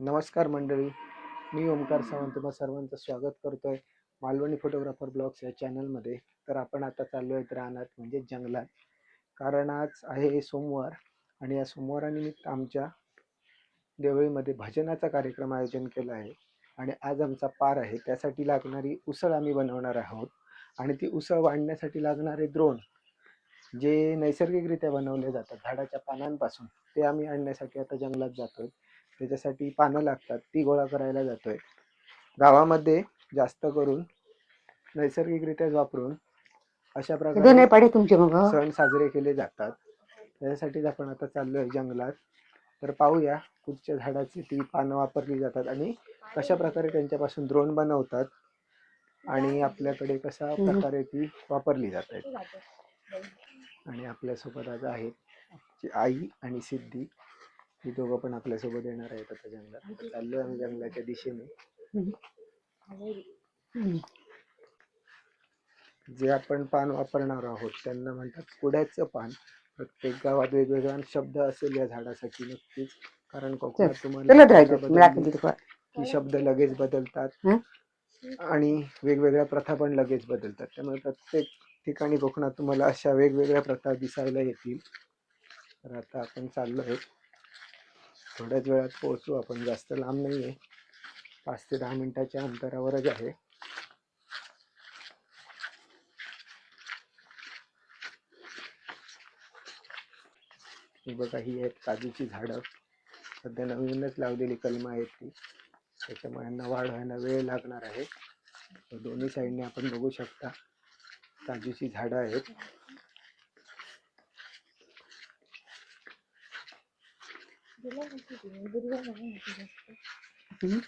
नमस्कार मंडळी. मी ओमकार सावंत तुम्हा सर्वांचं स्वागत करतोय मालवणी फोटोग्राफर ब्लॉग्स या चॅनलमध्ये. तर आपण आता चाललो आहेत रानात म्हणजे जंगलात. कारण आज आहे सोमवार आणि या सोमवारानिमित्त आमच्या देवळीमध्ये भजनाचा कार्यक्रम आयोजन केला आहे. आणि आज आमचा पार आहे त्यासाठी लागणारी उसळ आम्ही बनवणार आहोत. आणि ती उसळ वाढण्यासाठी लागणारे द्रोण जे नैसर्गिकरित्या बनवले जातात झाडाच्या पानांपासून ते आम्ही आणण्यासाठी आता जंगलात जातोय. त्याच्यासाठी पानं लागतात ती गोळा करायला जातोय. गावामध्ये जास्त करून नैसर्गिकरित्या वापरून अशा प्रकारे पाडे तुमचे मग हो. सण साजरे केले जातात. त्याच्यासाठीच आपण आता चाललोय जंगलात. तर पाहूया कुठच्या झाडाची ती पानं वापरली जातात आणि कशा प्रकारे त्यांच्यापासून द्रोण बनवतात आणि आपल्याकडे कशा. प्रकारे ती वापरली जात आहेत. आणि आपल्यासोबत आज आहेत आई आणि सिद्धी. ही दोघं पण आपल्यासोबत येणार आहेत आता जंगलात. आता चाललोय आम्ही जंगलाच्या दिशेने. जे आपण पान वापरणार आहोत त्यांना म्हणतात कुड्याचं पान. प्रत्येक गावात वेगवेगळा शब्द असेल या झाडासाठी नक्कीच. कारण कोकणात तुम्हाला की शब्द लगेच बदलतात? आणि वेगवेगळ्या प्रथा पण लगेच बदलतात. त्यामुळे प्रत्येक ठिकाणी कोकणात तुम्हाला अशा वेगवेगळ्या प्रथा दिसायला येतील. तर आता आपण चाललो आहे थोड्याच वेळात पोहोचू. आपण जास्त लांब नाही आहे पाच ते दहा मिनिटाच्या अंतरावरच आहे. बघा ही आहेत काजूची झाडं. सध्या नवीनच लावलेली कलमं आहेत ती. त्याच्यामुळे यांना वाढ व्हायला वेळ लागणार आहे. तर दोन्ही साईडने आपण बघू शकता काजूची झाडं आहेत. हम्म.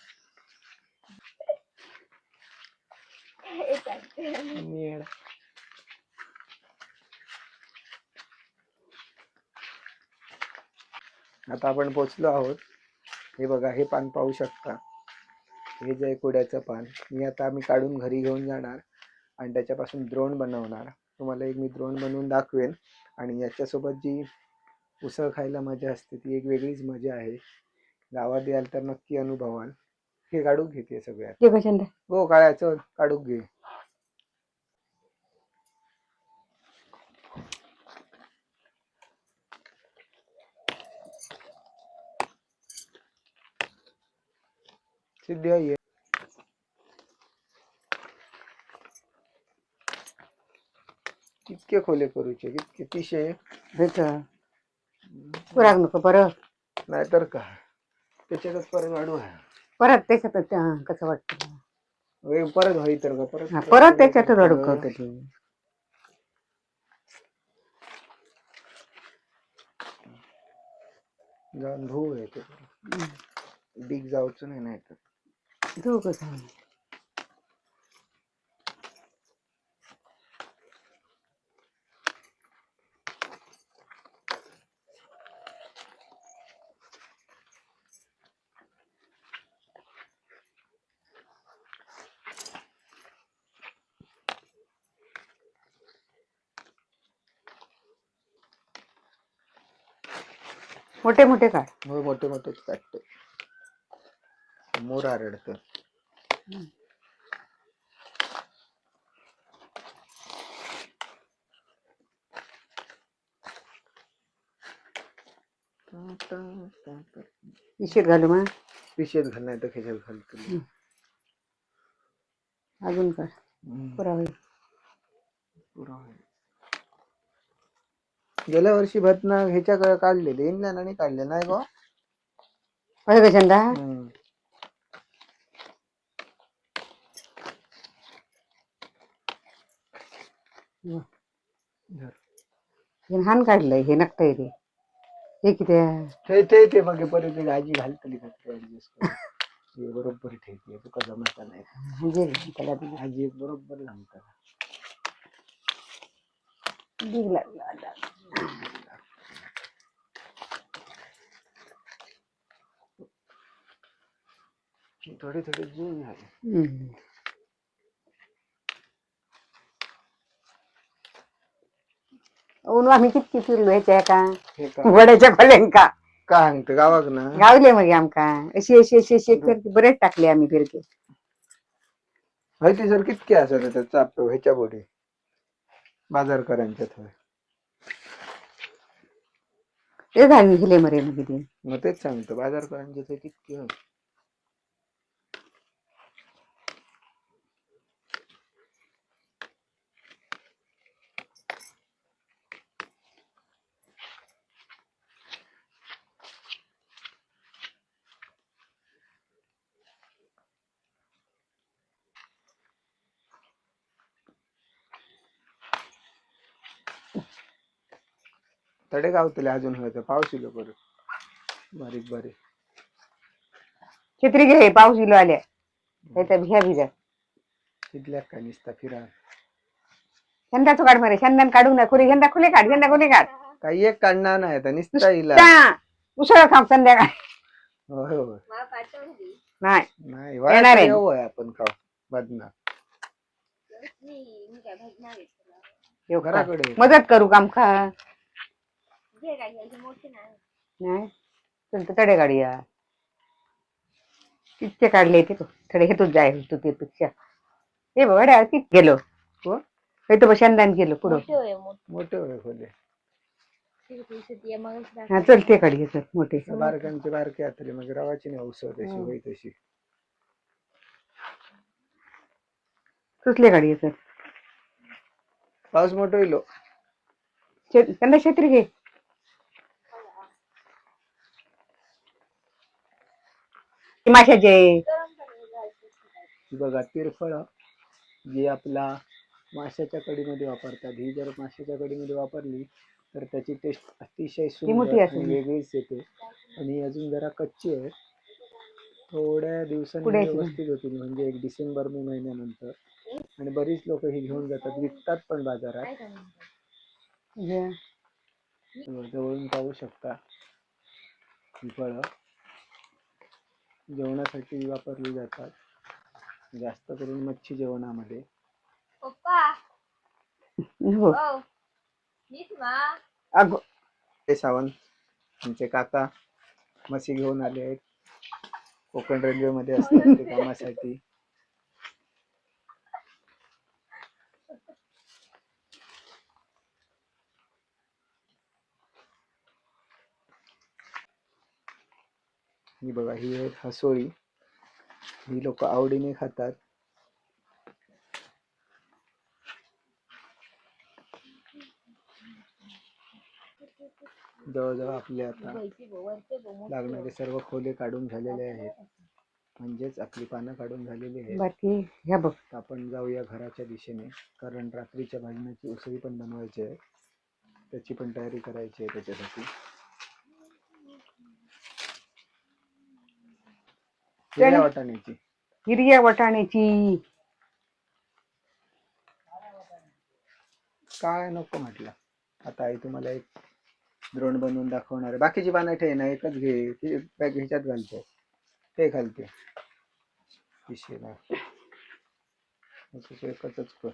आता आपण पोचलो आहोत हे बघा हे पान पाहू शकता हे जे आहे कुड्याचं पान मी आता आम्ही काढून घरी घेऊन जाणार आणि त्याच्यापासून द्रोण बनवणार तुम्हाला एक मी द्रोण बनवून दाखवेन आणि याच्यासोबत जी उसळ खायला मजा असते ती एक वेगळीच मजा आहे. गावात याल तर नक्की अनुभवाल. हे काढून घेते सगळ्यात. हो काढायचं काढून घे. सिद्धी आहे कितके खोले करूचे भेटलं. पुराग नको परत नाहीतर का त्याच्यातच परत वाढू आहे. परत त्याच्यातच ते, हा, कसं वाटतं? परत होई तर का? परत हा, परत त्याच्यातच अडकवत ते जाऊन धुऊ येते डीग जाऊच नाही नाही तर. धुऊ कसं? मोठे मोठे काढ. हो मोठे मोठेच काढतो. मोर आरडत. इशेत घालू मग. पिशेत घाल नाही तर खेच्यात घालतो अजून काढ. पुरा होईल. पुरा होईल. गेल्या वर्षी भतना ह्याच्या काढलेले इंग्लंडाने काढले नाही गो होय हम्म. हे हान काढलंय हे नकटय ते हे किती आहे? ते ते ते बघे परत ते आजी घालतली का ते adjust करून. हे बरोबर ठेवते तुका जमता नाही म्हणजे त्याला. आजी एक बरोबर जमता लागला आता. थोडे थोडे जून झाले. हम्म. ऊन आम्ही किती फिरलो ह्याच्या का का? वड्याच्या खोल्यांका. काय सांगते गावाक ना? गावले मग आमका. अशी अशी अशी अशी एक फिरकी बरेच टाकले आम्ही फिरके माहिती सर कितके असत ह्याच्या बोटी बाजारकरांच्यात होय ते झाले गेले मरे मग किती मग तेच सांगतो बाजारकरांच्यात होय कितके होय तडे गावतले अजून होतं पाऊस इलो परत बारीक बारीक. छत्री घे पाऊस इलो आल्या. त्याच्या भिया भिजा तिथल्या काय निसता फिरा. शेंदाचं काढ मरे शेंदान काढू ना खुरी शेंदा खुले काढ शेंदा खुले काढ. काही एक काढणार नाही आता निसता इला. उसळ थांब संध्याकाळ. होय होय. नाही. नाही येणार आहे. आपण खाऊ बदना येऊ का? घराकडे. मदत करू काम खा नाही. चल तर तडे काढूया कितके काढले ते थोडे हे तूच जाय तू ते पेक्षा हे बघा कित गेलो. हो? हे तर शेंदान गेलो पुढं. मोठे होय खोले. हा चल ते चल मोठे. बारकांचे बारके आतले मग रवाची नाही उसळ तशी. होई तशी सुचले चल. पाऊस मोठो इलो शे- त्यांना छत्री घे. माशाचे. बघा तिरफळ जी आपला माशाच्या कढीमध्ये वापरतात ही जर माशाच्या कढीमध्ये वापरली तर त्याची टेस्ट अतिशय मोठी सुंदर असेल. आणि वेगळीच येते. आणि अजून जरा कच्ची आहे. थोड्या दिवसांनी पुढे असेल. व्यवस्थित होतील म्हणजे एक डिसेंबर मे महिन्यानंतर. आणि बरीच लोक ही घेऊन जातात विकतात पण बाजारात. हे, जवळून पाहू शकता ही फळं. जेवणासाठी वापरली जातात. जास्त करून मच्छी जेवणामध्ये. पप्पा. हो ओ नीट मा. अगो. हे सावंत आमचे काका म्हशी घेऊन आले आहेत. कोकण रेल्वेमध्ये असतात ते कामासाठी. ही बघा ही आहे हसोळी. ही लोक आवडीने खातात. जवळजवळ आपले आता लागणारे सर्व खोले काढून झालेले आहेत. म्हणजेच आपली पानं काढून झालेली आहेत. बाकी ह्या बघ. आपण जाऊया घराच्या दिशेने. कारण रात्रीच्या भाजण्याची उसळी पण बनवायची आहे. त्याची पण तयारी करायची आहे त्याच्यासाठी. हिरव्या वाटाण्याची. हिरव्या वाटाण्याची. काय नको म्हटलं. आता आई तुम्हाला एक द्रोण बनवून दाखवणार आहे. बाकीची पानं ठे ना एकच घे. ती बॅग ह्याच्यात घालतो. ते घालते. पिशवीला. एकच कर.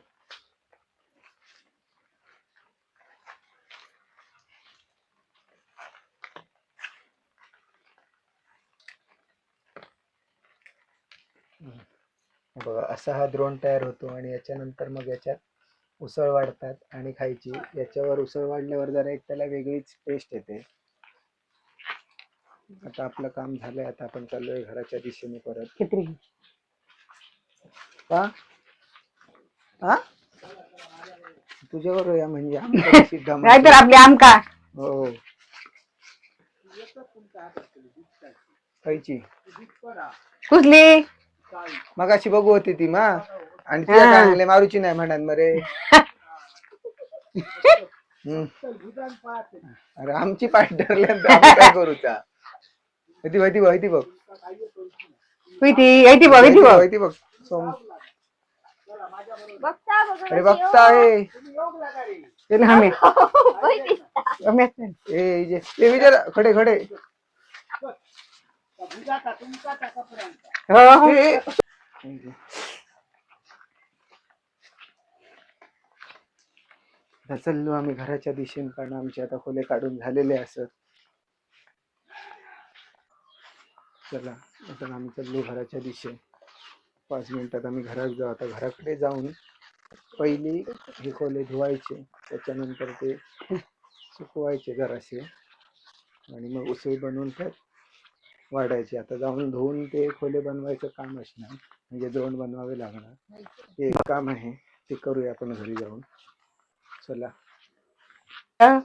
बघा असा हा द्रोण तयार होतो आणि याच्यानंतर मग याच्यात उसळ वाढतात आणि खायची. याच्यावर उसळ वाढल्यावर जरा एक त्याला वेगळीच टेस्ट येते. आता आपलं काम झालंय आता आपण चाललोय घराच्या दिशेने परत. का? हा? तुझ्यावर या म्हणजे आमच्या. नाहीतर आपली आमका. हो खायची. कुसली मगाशी बघू होती ती मा. आणि तिला हा. म्हणले मारूची नाही म्हणत मरे. हम्म. अरे आमची पाठ धरल्यानंतर आम्ही काय करूचा होती होती बघ ती येते बघ येते बघ सोम. बघता अरे बघता आहे. हमे. ए इजे ए विजय खडे खडे. हो. आम्ही घराच्या दिशेने कारण आमचे आता खोले काढून झालेले असत. चला आता आम्ही चाललो घराच्या दिशे पाच मिनिटात आम्ही घरात जाऊ. आता घराकडे जाऊन पहिली हे खोले धुवायचे. त्याच्यानंतर ते सुकवायचे जरासे. आणि मग उसळी बनवून त्यात वाढायचे. आता जाऊन धुवून ते खोले बनवायचं काम असणार. म्हणजे दोन बनवावे लागणार. ते एक काम आहे ते करूया आपण घरी जाऊन. चला. हा?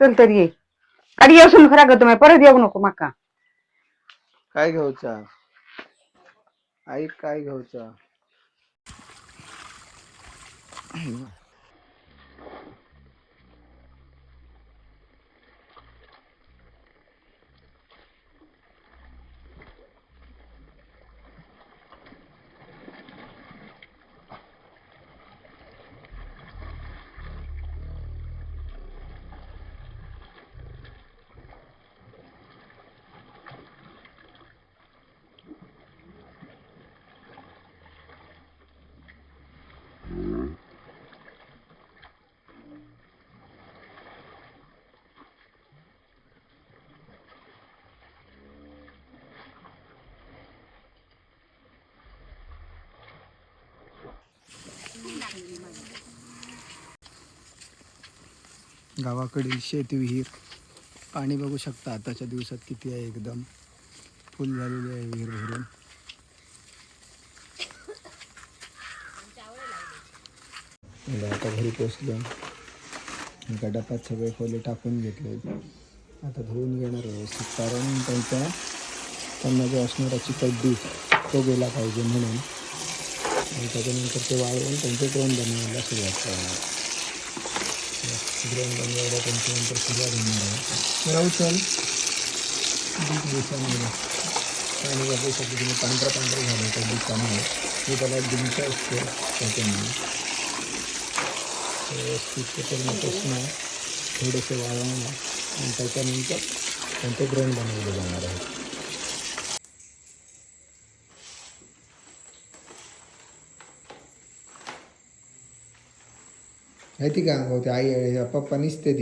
चल तरी ये. अरे येऊन खरा ग तुम्ही. परत येऊ नको माका. काय घ्यायचा? ऐक काय घ्यायचा? गावाकडील शेतविहीर. पाणी बघू शकता आताच्या दिवसात किती आहे एकदम. फुल झालेली आहे विहीर भरून. आता घरी पोचलो एका डब्यात सगळे खोले टाकून घेतले. आता धुवून घेणार व्यवस्थित कारण त्यांचा त्यांना जो असणारा चिकट तो गेला पाहिजे म्हणून. आणि त्याच्यानंतर ते वाळवून त्यांचे ड्रोन बनवायला सुरुवात करणार. ड्रोन बनवायला त्यांच्यानंतर सुरुवात होणार आहे. राहू चल बीज दिवसांमध्ये. आणि बघू शकतो तुम्ही पांढरा पांढरा झालं त्या बीजच्यामुळे हे त्याला डिंक असते त्याच्यामुळे व्यवस्थित ते पूर्णपासून थोडेसे वाळवणं आणि त्याच्यानंतर त्यांचे ड्रोन बनवले जाणार आहेत माहिती का होते आई पप्पा पप्पानीच ते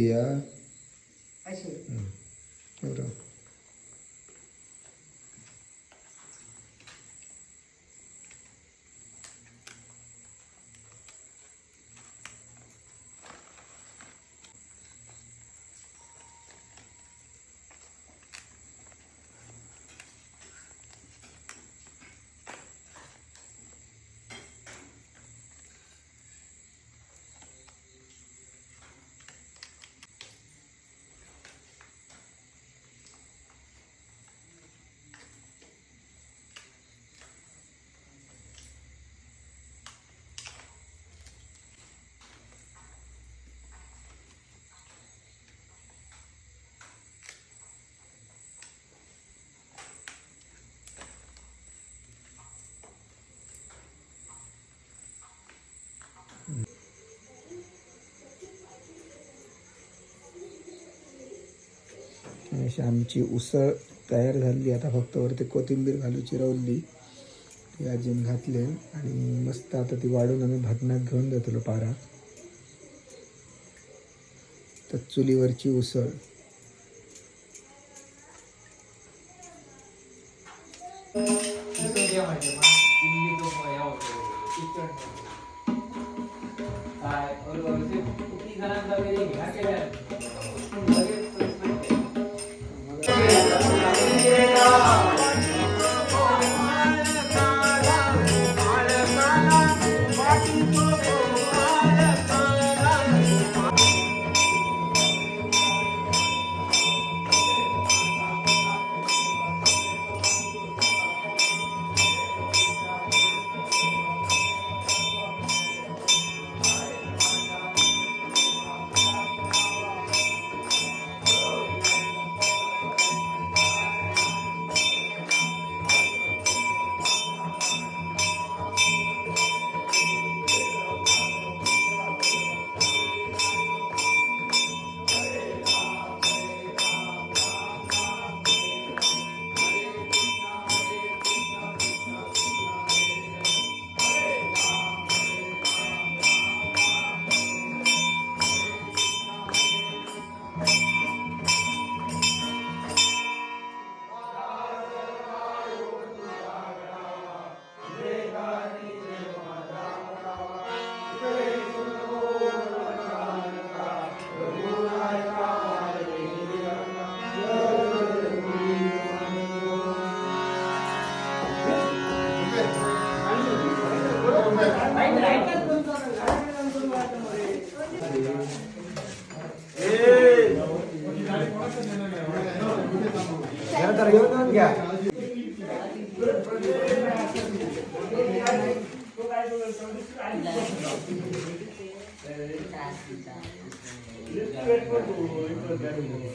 अशी आमची उसळ तयार झाली. आता फक्त वरती कोथिंबीर घालू चिरवली. ती आजीन घातले आणि मस्त आता ती वाढून आम्ही भातणात घेऊन जातो पारा. तर चुलीवरची उसळ. काय? Oh, Thank you.